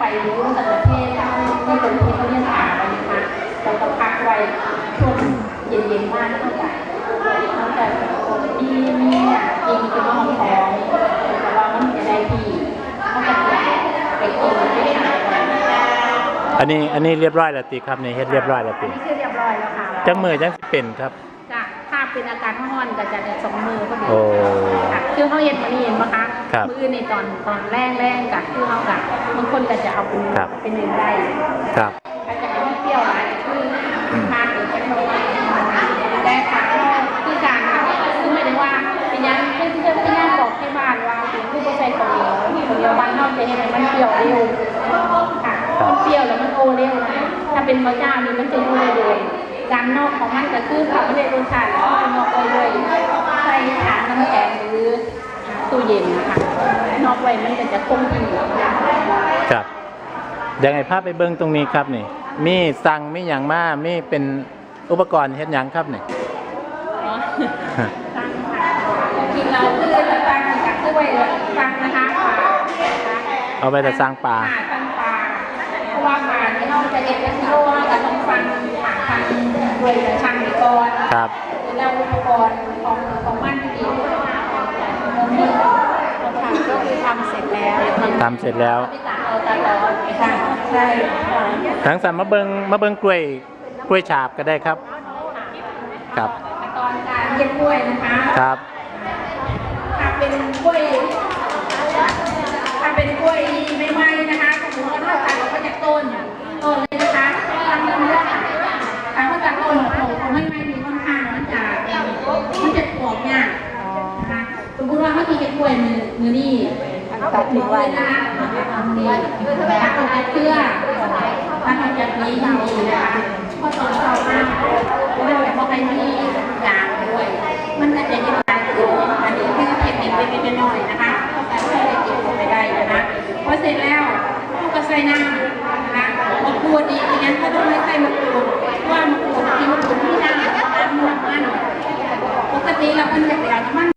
ไปรู้สัตว์ประเทศที่ตรงที่เขาเรียกผ่าไปนะคะเราก็พักไว้ช่วงเย็นๆมากเข้าใจเขาจะมีมีอะจริงคือว่าหอมหอมแต่ว่ามันจะได้ที่เขาจะไปกินไปขายกันอันนี้อันนี้เรียบร้อยแล้วติครับนี่เฮ็ดเรียบร้อยแล้วอัตินนี้คือเรียบร้อยแล้วค่ะจังมือจังสิเป็นครับจ้ะถ้าเป็นอาการห้อนก็จะได้สองมือพอดีโอ้ค่ะคือเขาเย็นมานี่เห็นปะคะ ครับมือในตอนตอนแรกแรกกับคือเขากับบางคนก็จะเอาเป็นครับ เป็นเนื้อได้ครับถ้าจะให้เปรี้ยวหลายคือทานหรือจะทำแต่ค่ะคือการคือไม่ได้ว่าเป็นยังคือที่จะเป็นยังบอกที่บ้านว่าเป็นผู้ประเสริฐคนเดียวคนเดียวบ้านนอกจะเห็นมันเปรี้ยวเร็วค่ะมันเปรี้ยวแล้วมันโอเร็วนะถ้าเป็นมะเจ้านี่มันจะโอเร็วการนอกของมันก็คือเขาไม่ได้รสชาติแล้วมันนอกไปเลยใส่ถาน้ำแข็งหรือตู้เย็ นนะคะนอกไว้มันก็จะคงที่นะคะครับเดี๋ยวให้ภาพไปเบิ่งตรงนี้ครับนี่ มีสั่งมีหยังมามีเป็นอุปกรณ์เฮ็ดหยังครับนี่อ๋อฟังค่ะกินเราเพื่อจะฟังจากด้วยฟังนะคะปลานะคะเอาไปแต่สร้างปลาค่ะฟังปลาเพราะว่าปลาที่เราจะเก็บเป็นกิโลเราก็ต้องฟังหาฟังด้วยแต่ช่างดีก่อนครับแล้วอุปกรณ์ของของมันที่ดีมีเราทำก็คือทำเสร็จแล้ว ทำเสร็จแล้วไม่ต่างเอาตลอดค่ะใช่ค่ะทั้งสามมาเบิงมาเบิงกล้วยกล้วยฉาบก็ได้ครับ ครับขั้นตอนการเย็บกล้วยนะคะครับถ้าเป็นกล้วยถ้าเป็นกล้วยไม่ไหม้นะคะสมมติว่าเราตัดออกมาจากต้นต้นเลยนะคะทำเรื่องตัดมาจากต้นโผล่เขาไม่ไหม้มีค่อนข้างมันจะมันจะปวกเนี่ยนะคะสมมติว่าเขาทีเห็นกล้วยมือมือนี่ ตัดทิ้งไว้การตัดเพื่อการทำแบบนี้ดีนะคะข้อสอนชอบมากว่าแบบว่าไปที่กลางด้วย มันจะเป็นกลางอยู่อันนี้แค่เก็บเงินไปนิดหน่อยนะคะแต่ใช้ได้เก็บไม่ได้นะคะพอเสร็จแล้วก็ใส่น้ำนะคะมะกรูดอีกอย่างก็ต้องไม่ใส่มะกรูดว่า